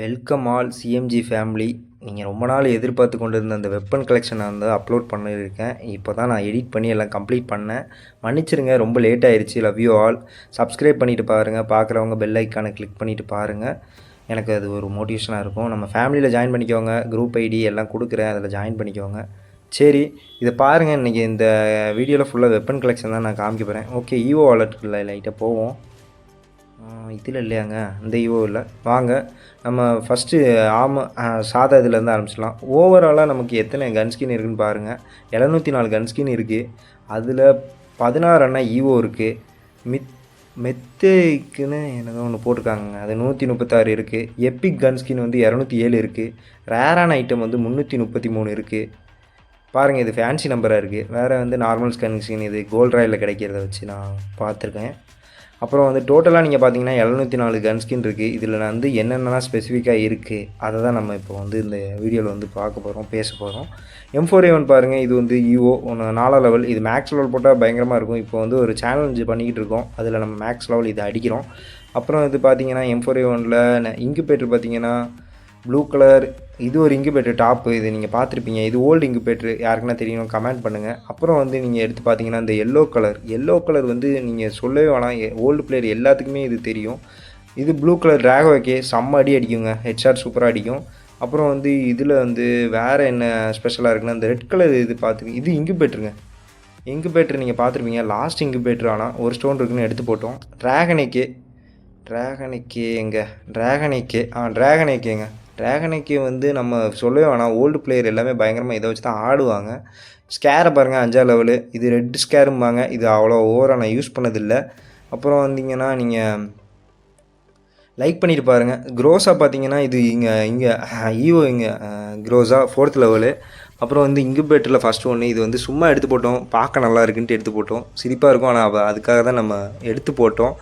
Welcome all CMG family நீங்கள் ரொம்ப நாள் எதிர்பார்த்து கொண்டு இருந்த அந்த வெப்பன் கலெக்ஷனை வந்து அப்லோட் பண்ணியிருக்கேன். இப்போ தான் நான் எடிட் பண்ணி எல்லாம் கம்ப்ளீட் பண்ணேன். மன்னிச்சிருங்க ரொம்ப லேட் ஆயிடுச்சு லவ் யூ ஆல் சப்ஸ்கிரைப் பண்ணிட்டு பாருங்கள் பார்க்குறவங்க பெல் ஐக்கானை கிளிக் பண்ணிவிட்டு பாருங்கள் எனக்கு அது ஒரு மோட்டிவேஷனாக இருக்கும். நம்ம ஃபேமிலியில் ஜாயின் பண்ணிக்கோங்க. குரூப் ஐடி எல்லாம் கொடுக்குறேன். அதில் ஜாயின் பண்ணிக்கோங்க. சரி இதை பாருங்கள் இன்றைக்கி இந்த வீடியோவில் ஃபுல்லாக வெப்பன் கலெக்ஷன் தான் நான் காமிக்க போகிறேன் ஓகே ஈவோ வாலெட்டுக்குள்ள லைட்டாக போவோம். இதில் இல்லையாங்க. இந்த ஈவோ இல்லை. வாங்க நம்ம ஃபஸ்ட்டு ஆம சாதா இதுலேருந்து ஆரம்பிச்சிடலாம். ஓவராலாக நமக்கு எத்தனை கன் ஸ்கின் இருக்குன்னு பாருங்கள் எழுநூற்றி நாலு கன் ஸ்கின் இருக்குது அதில் பதினாறு அண்ணா ஈவோ இருக்குது மித் மெத்தேக்குன்னு என்னதோ ஒன்று போட்டிருக்காங்க அது நூற்றி முப்பத்தாறு இருக்குது எப்பிக் கன் ஸ்கின் வந்து இரநூத்தி ஏழு இருக்குது ரேரான ஐட்டம் வந்து முந்நூற்றி முப்பத்தி மூணு இருக்குது பாருங்கள் இது ஃபேன்சி நம்பராக இருக்குது வேறு வந்து நார்மல் ஸ்கன் ஸ்கின் இது கோல்ட் ராயில் கிடைக்கிறத வச்சு நான் பார்த்துருக்கேன். அப்புறம் வந்து டோட்டலாக நீங்கள் பார்த்தீங்கன்னா எழுநூற்றி நாலு கன் ஸ்கின் இருக்குது இதில் வந்து என்னென்னலாம் ஸ்பெசிஃபிக்காக இருக்குது அதை தான் நம்ம இப்போ வந்து இந்த வீடியோவில் வந்து பார்க்க போகிறோம் பேச போகிறோம் எம் ஃபோர் ஏவன் பாருங்கள் இது வந்து யூஓ ஒன்று நாலா லெவல் இது மேக்ஸ் லெவல் போட்டால் பயங்கரமாக இருக்கும். இப்போ வந்து ஒரு சேலஞ்சு பண்ணிக்கிட்டு இருக்கோம். அதில் நம்ம மேக்ஸ் லெவல் இதை அடிக்கிறோம். அப்புறம் இது பார்த்தீங்கன்னா எம் ஃபோர் ஏவனில் இன்குபேட்டர் பார்த்தீங்கன்னா ப்ளூ கலர் இது ஒரு இன்குபேட்டர் டாப்பு இது நீங்கள் பார்த்துருப்பீங்க. இது ஓல்டு இன்குபேட்டர் யாருக்குன்னா தெரியணும் கமெண்ட் பண்ணுங்கள் அப்புறம் வந்து நீங்கள் எடுத்து பார்த்தீங்கன்னா இந்த எல்லோ கலர் எல்லோ கலர் வந்து நீங்கள் சொல்லவே வேணாம். ஓல்டு பிளேயர் எல்லாத்துக்குமே இது தெரியும். இது ப்ளூ கலர் டிராகோக்கே செம்ம அடி அடிக்குங்க. ஹெச்ஆர் சூப்பராக அடிக்கும். அப்புறம் வந்து இதில் வந்து வேறு என்ன ஸ்பெஷலாக இருக்குன்னா இந்த ரெட் கலர் இது பார்த்துங்க இது இன்குபேட்டருங்க. இன்குபேட்டர் நீங்கள் பார்த்துருப்பீங்க. லாஸ்ட் இன்குபேட்டர் ஆனால் ஒரு ஸ்டோன் இருக்குன்னு எடுத்து போட்டோம். ட்ராகனைக்கே ட்ராகனைக்கே எங்க? ட்ராகனைக்கே ஆ ட்ராகனைக்கேங்க ட்ராகனைக்கே வந்து நம்ம சொல்லவே வேணாம். ஓல்டு பிளேயர் எல்லாமே பயங்கரமாக இதை வச்சு தான் ஆடுவாங்க ஸ்கேரை பாருங்கள் அஞ்சாம் லெவலு இது ரெட் ஸ்கேரும்பாங்க இது அவ்வளோ ஓவராக நான் யூஸ் பண்ணதில்லை. அப்புறம் வந்தீங்கன்னா நீங்கள் லைக் பண்ணிட்டு பாருங்கள் க்ரோஸாக பார்த்தீங்கன்னா இது இங்கே இங்கே ஈவோ இங்கே க்ரோஸாக ஃபோர்த் லெவலு அப்புறம் வந்து இங்குபேட்டரில் ஃபஸ்ட்டு ஒன்று இது வந்து சும்மா எடுத்து போட்டோம். பார்க்க நல்லா இருக்குன்ட்டு எடுத்து போட்டோம். சிரிப்பாக இருக்கும் ஆனால் அதுக்காக தான் நம்ம எடுத்து போட்டோம்.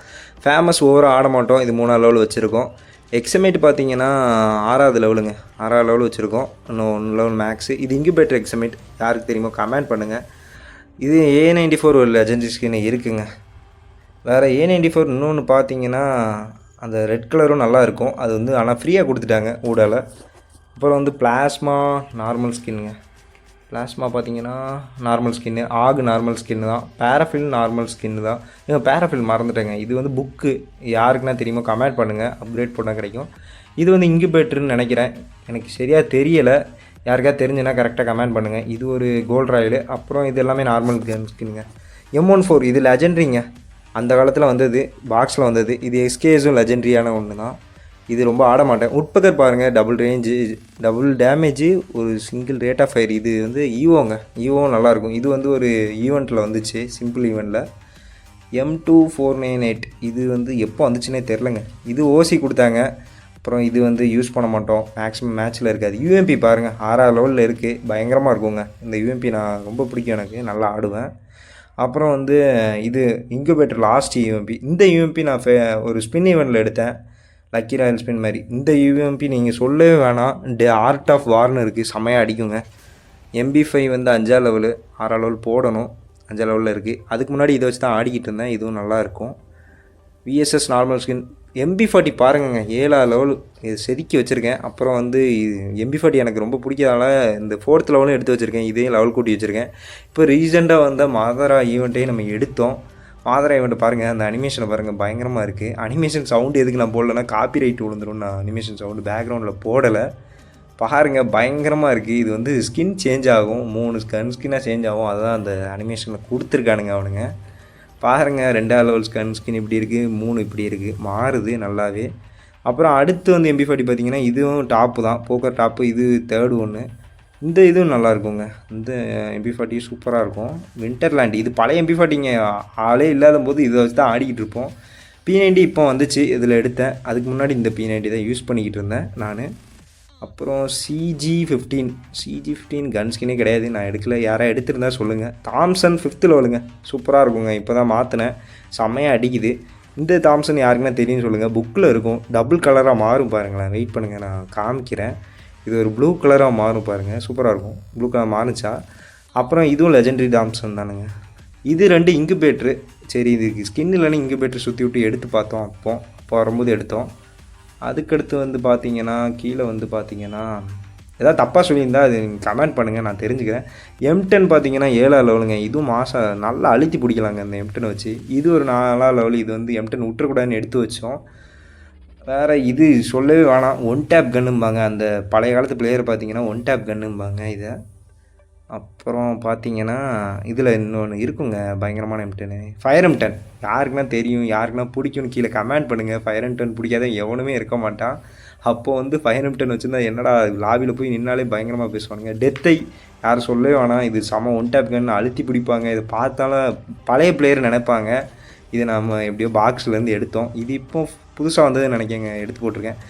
ஃபேமஸ் ஓவராக ஆட மாட்டோம். இது மூணாவது லெவல் வச்சுருக்கோம். எக்ஸமேட் பார்த்தீங்கன்னா ஆறாவது லெவலுங்க ஆறாவது லெவல் வச்சுருக்கோம். இன்னும் ஒன்று லெவல் மேக்ஸு இது இன்குபேட்டர் எக்ஸமேட் யாருக்கு தெரியுமோ கமெண்ட் பண்ணுங்கள் இது ஏ நைன்டி ஃபோர் ஒரு லெஜெண்டரி ஸ்கின் இருக்குங்க. வேறு ஏ நைன்டி ஃபோர் இன்னொன்று பார்த்தீங்கன்னா அந்த ரெட் கலரும் நல்லாயிருக்கும் அது வந்து ஆனால் ஃப்ரீயாக கொடுத்துட்டாங்க ஊடால. அப்புறம் வந்து பிளாஸ்மா நார்மல் ஸ்கின்னுங்க பிளாஸ்மா பார்த்தீங்கன்னா நார்மல் ஸ்கின்னு ஆகு நார்மல் ஸ்கின்னு தான். பேராஃபில் நார்மல் ஸ்கின்னு தான். இவங்க பேராஃபில் மறந்துட்டேங்க. இது வந்து புக்கு யாருக்குன்னா தெரியுமோ கமெண்ட் பண்ணுங்கள் அப்கிரேட் பண்ணால் கிடைக்கும். இது வந்து இங்குபேட்டர்னு நினைக்கிறேன். எனக்கு சரியாக தெரியலை. யாருக்காவது தெரிஞ்சுன்னா கரெக்டாக கமெண்ட் பண்ணுங்கள் இது ஒரு கோல்ட் ராயலு அப்புறம் இது எல்லாமே நார்மல் ஸ்கின்னுங்க எம் ஒன் ஃபோர் இது லெஜெண்ட்ரிங்க அந்த காலத்தில் வந்தது பாக்ஸில் வந்தது. இது எஸ்கேஸும் லெஜெண்ட்ரியான ஒன்று தான் இது ரொம்ப ஆட மாட்டேன். உட்பக்கர் பாருங்கள் டபுள் ரேஞ்சு டபுள் டேமேஜு ஒரு சிங்கிள் ரேட் ஆஃப் ஃபயர் இது வந்து ஈவோங்க ஈவோவும் நல்லாயிருக்கும் இது வந்து ஒரு ஈவெண்ட்டில் வந்துச்சு சிம்பிள் ஈவெண்ட்டில் M two four nine eight இது வந்து எப்போ வந்துச்சுன்னே தெரிலங்க இது ஓசி கொடுத்தாங்க. அப்புறம் இது வந்து யூஸ் பண்ண மாட்டோம். மேக்ஸிமம் மேட்ச்சில் இருக்காது. யூஎம்பி பாருங்கள் ஆறாவது லெவலில் இருக்குது பயங்கரமாக இருக்குங்க. இந்த யூஎம்பி நான் ரொம்ப பிடிக்கும் எனக்கு. நல்லா ஆடுவேன். அப்புறம் வந்து இது இன்குபேட்டர் லாஸ்ட் யூஎம்பி இந்த யூஎம்பி நான் ஃபே ஒரு ஸ்பின் ஈவெண்ட்டில் எடுத்தேன். லக்கி ராயல் ஸ்பின் மாதிரி. இந்த யூஎம்பி நீங்கள் சொல்லவே வேணாம். டே ஆர்ட் ஆஃப் வார்னு இருக்குது செமையாக அடிக்குங்க. எம்பி ஃபைவ் வந்து அஞ்சா லெவலு ஆறா லெவல் போடணும். அஞ்சா லெவலில் இருக்குது அதுக்கு முன்னாடி இதை வச்சு தான் ஆடிக்கிட்டு இருந்தேன். இதுவும் நல்லாயிருக்கும் VSS normal skin MP forty பாருங்கங்க. ஏழாவது லெவல் இது செதுக்கி வச்சுருக்கேன். அப்புறம் வந்து எம்பி ஃபார்ட்டி எனக்கு ரொம்ப பிடிக்காதனால இந்த ஃபோர்த் லெவலும் எடுத்து வச்சுருக்கேன். இதையும் லெவல் கூட்டி வச்சுருக்கேன். இப்போ ரீசெண்டாக வந்த மாதரா ஈவெண்ட்டையும் நம்ம எடுத்தோம். மாதரா வந்து பாருங்கள் அந்த அனிமேஷனை பாருங்கள் பயங்கரமாக இருக்குது அனிமேஷன் சவுண்டு எதுக்கு நான் போடலைன்னா காப்பி ரைட் விழுந்துரும் நான் அனிமேஷன் சவுண்டு பேக்ரவுண்டில் போடலை. பாருங்க பயங்கரமாக இருக்குது இது வந்து ஸ்கின் சேஞ்ச் ஆகும். மூணு ஸ்கன் ஸ்கின்னாக சேஞ்ச் ஆகும். அதுதான் அந்த அனிமேஷனில் கொடுத்துருக்கானுங்க அவனுங்க. பாருங்க ரெண்டாவது லெவல் ஸ்கன் ஸ்கின் இப்படி இருக்குது மூணு இப்படி இருக்குது மாறுது நல்லாவே. அப்புறம் அடுத்து வந்து எம்பி ஃபார்ட்டி பார்த்தீங்கன்னா இதுவும் டாப்பு தான். போக்கர் டாப்பு இது தேர்டு ஒன்று இந்த இதுவும் நல்லா இருக்குங்க இந்த எம்பி ஃபார்ட்டி சூப்பராக இருக்கும். வின்டர்லேண்ட் இது பழைய எம்பி ஃபார்ட்டிங்க ஆளே இல்லாத போது இதை வச்சு தான் ஆடிக்கிட்டு இருப்போம். பி நைன்டி இப்போ வந்துச்சு இதில் எடுத்தேன். அதுக்கு முன்னாடி இந்த பி நைன்டி தான் யூஸ் பண்ணிக்கிட்டு இருந்தேன் நான். அப்புறம் CG fifteen CG fifteen gun கிடையாது நான் எடுக்கல. யாராவது எடுத்திருந்தா சொல்லுங்கள் தாம்சன் ஃபிஃப்த்தில் லெவலுங்க சூப்பராக இருக்குங்க. இப்போ தான் மாற்றினேன் செம்மையாக அடிக்குது. இந்த தாம்சன் யாருக்குன்னா தெரியும் சொல்லுங்கள் புக்கில் இருக்கும். டபுள் கலராக மாறும் பாருங்களேன். வெயிட் பண்ணுங்கள் நான் காமிக்கிறேன். இது ஒரு ப்ளூ கலராக மாறும் பாருங்கள் சூப்பராக இருக்கும். ப்ளூ கலர் மாறுச்சா? அப்புறம் இதுவும் லெஜெண்டரி டாம்சன் தானுங்க. இது ரெண்டு இன்குபேட்ரு சரி இதுக்கு ஸ்கின் இல்லைன்னு இங்குபேட்ரு சுற்றி விட்டு எடுத்து பார்த்தோம் அப்போ. அப்போ வரும்போது எடுத்தோம். அதுக்கடுத்து வந்து பார்த்தீங்கன்னா கீழே வந்து பார்த்தீங்கன்னா ஏதாவது தப்பாக சொல்லியிருந்தா அது கமெண்ட் பண்ணுங்கள் நான் தெரிஞ்சுக்கிறேன். எம்டன் பார்த்தீங்கன்னா ஏழா லெவலுங்க இதுவும் மாதம் நல்லா அழுத்தி பிடிக்கலாங்க அந்த எம்டனை வச்சு. இது ஒரு நாலா லெவல் இது வந்து எம்டென் விட்டுறக்கூடாதுன்னு எடுத்து வச்சோம். வேறு இது சொல்லவே வேணாம். ஒன் டேப் கன்னும்பாங்க அந்த பழைய காலத்து பிளேயர் பார்த்தீங்கன்னா ஒன் டேப் கன்னும்பாங்க இதை. அப்புறம் பார்த்தீங்கன்னா இதில் இன்னொன்று இருக்குங்க. பயங்கரமான எம்டென்னு ஃபயர் எம்டன் யாருக்குன்னா தெரியும் யாருக்குன்னா பிடிக்கும்னு கீழே கமெண்ட் பண்ணுங்கள் ஃபயர் எம்டன் பிடிக்காத எவனுமே இருக்க மாட்டான். அப்போது வந்து ஃபயர் எம்டன் வச்சுருந்தா என்னடா லாபியில் போய் நின்னாலே பயங்கரமாக பேசுவானுங்க. டெத்தை யாரும் சொல்லவே வேணாம். இது செம ஒன் டேப் கன் அழுத்தி பிடிப்பாங்க. இதை பார்த்தாலும் பழைய பிளேயர் நினைப்பாங்க. இதை நம்ம எப்படியோ பாக்ஸ்லேருந்து எடுத்தோம். இது இப்போ புதுசாக வந்ததுன்னு நினைக்கங்க எடுத்து போட்டிருக்கேன்.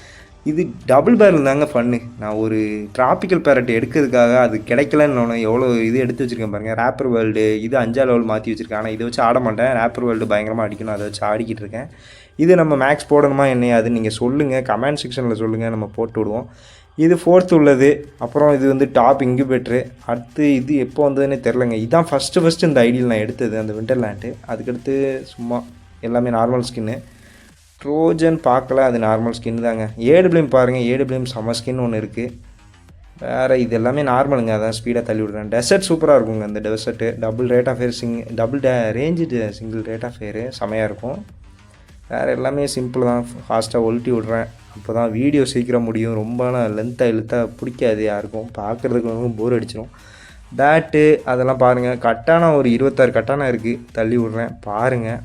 இது டபுள் பேரல் தாங்க ஃபன்னு நான் ஒரு டிராபிக்கல் பேரட் எடுக்கிறதுக்காக அது கிடைக்கலன்னு எவ்வளோ இது எடுத்து வச்சுருக்கேன் பாருங்கள் ரேப்பர் வேர்ல்டு இது அஞ்சா லெவல் மாற்றி வச்சுருக்கேன். ஆனால் இதை வச்சு ஆட மாட்டேன். ரேப்பர் வேர்ல்டு பயங்கரமாக அடிக்கணும். அதை வச்சு ஆடிக்கிட்டு இருக்கேன். இது நம்ம மேக்ஸ் போடணுமா என்னையாது அது நீங்கள் சொல்லுங்கள் கமெண்ட் செக்ஷனில் சொல்லுங்கள் நம்ம போட்டு விடுவோம். இது ஃபோர்த்து உள்ளது. அப்புறம் இது வந்து டாப் இன்குபேட்ரு அடுத்து இது எப்போ வந்ததுன்னே தெரிலங்க இதுதான் ஃபஸ்ட்டு ஃபஸ்ட்டு இந்த ஐடியில் நான் எடுத்தது அந்த விண்டர்லேண்டு அதுக்கடுத்து சும்மா எல்லாமே நார்மல் ஸ்கின்னு ட்ரோஜன் பார்க்கல அது நார்மல் ஸ்கின் தாங்க. ஏடு பாருங்கள் ஏடு பிளேம் செம்ம ஸ்கின் ஒன்று இருக்குது வேறு இது எல்லாமே நார்மலுங்க அதான் ஸ்பீடாக தள்ளி விடுறேன். டெசர்ட் சூப்பராக இருக்குங்க அந்த desert double rate of fire Singh double day range single rate of fire செமையாக இருக்கும். வேறு எல்லாமே சிம்பிள் தான் ஃபாஸ்ட்டாக ஒல்ட்டி விட்றேன். அப்போ தான் வீடியோ சீக்கிரம் முடியும். ரொம்ப லென்த்தாக இழுத்தாக பிடிக்காது யாருக்கும். பார்க்குறதுக்கு போர் அடிச்சிடும் பேட்டு அதெல்லாம் பாருங்கள் கட்டான ஒரு இருபத்தாறு கட்டானா இருக்குது தள்ளி விட்றேன் பாருங்கள்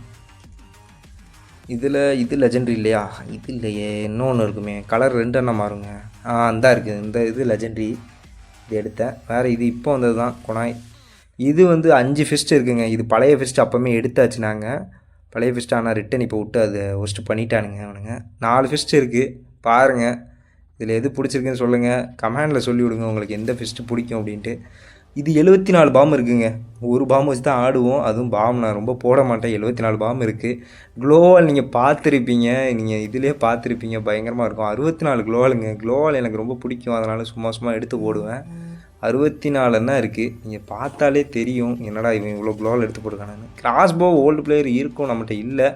இதில் இது லெஜெண்ட்ரி இல்லையா? இது இல்லையே. இன்னொன்று இருக்குமே. கலர் ரெண்டு என்ன மாறுங்க. ஆ அந்த இருக்குது இந்த இது லெஜெண்ட்ரி இது எடுத்தேன். வேறு இது இப்போ வந்தது தான் குணாய் இது வந்து அஞ்சு ஃபிஸ்ட் இருக்குங்க. இது பழைய ஃபிஸ்ட் அப்போவுமே எடுத்தாச்சு நாங்கள் பழைய ஃபிஸ்ட் ஆனால் ரிட்டன் இப்போ விட்டு அதை ஒஸ்ட்டு பண்ணிட்டானுங்க அவனுங்க. நாலு ஃபிஸ்ட் இருக்குது பாருங்கள் இதில் எது பிடிச்சிருக்குன்னு சொல்லுங்கள் கமெண்டில் சொல்லி விடுங்க உங்களுக்கு எந்த ஃபிஸ்ட்டு பிடிக்கும் அப்படின்ட்டு. இது எழுபத்தி நாலு பாம் இருக்குங்க. ஒரு பாம் வச்சு தான் ஆடுவோம். அதுவும் பாம் நான் ரொம்ப போட மாட்டேன். எழுபத்தி நாலு பாம் இருக்குது க்ளோவால் நீங்கள் பார்த்துருப்பீங்க. நீங்கள் இதிலே பார்த்துருப்பீங்க. பயங்கரமாக இருக்கும். அறுபத்தி நாலு க்ளோவாலுங்க க்ளோவால் எனக்கு ரொம்ப பிடிக்கும். அதனால் சும்மா சும்மா எடுத்து போடுவேன். அறுபத்தி நாலுன்னா இருக்குது நீங்கள் பார்த்தாலே தெரியும். என்னடா இவன் இவ்வளோ க்ளோவால் எடுத்து போட்டுருக்கானு. கிராஸ் போ ஓல்டு பிளேயர் இருக்கும். நம்மகிட்ட இல்லை.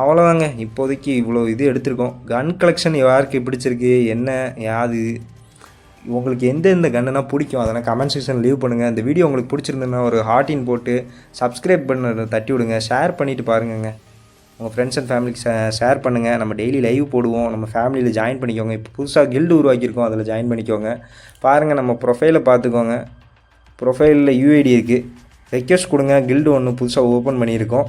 அவ்வளோதாங்க இப்போதைக்கு இவ்வளோ இது எடுத்திருக்கோம். கன் கலெக்ஷன் யாருக்கு பிடிச்சிருக்கு? என்ன? யாது? உங்களுக்கு எந்த எந்த கன்னுனா பிடிக்கும் அதனால் கமெண்ட் செக்ஷன் லீவ் பண்ணுங்கள் இந்த வீடியோ உங்களுக்கு பிடிச்சிருந்ததுன்னா ஒரு ஹார்ட்டின் போட்டு சப்ஸ்கிரைப் பண்ண தட்டி விடுங்க. ஷேர் பண்ணிவிட்டு பாருங்கங்க. உங்கள் ஃப்ரெண்ட்ஸ் அண்ட் ஃபேமிலிக்கு ஷேர் பண்ணுங்கள் நம்ம டெய்லி லைவ் போடுவோம். நம்ம ஃபேமிலியில் ஜாயின் பண்ணிக்கோங்க. இப்போ புதுசாக கில்டு உருவாக்கியிருக்கோம். அதில் ஜாயின் பண்ணிக்கோங்க. பாருங்கள் நம்ம ப்ரொஃபைலை பார்த்துக்கோங்க. ப்ரொஃபைலில் யூஐடி இருக்குது ரெக்வஸ்ட் கொடுங்க. கில்டு ஒன்று புதுசாக ஓப்பன் பண்ணியிருக்கோம்.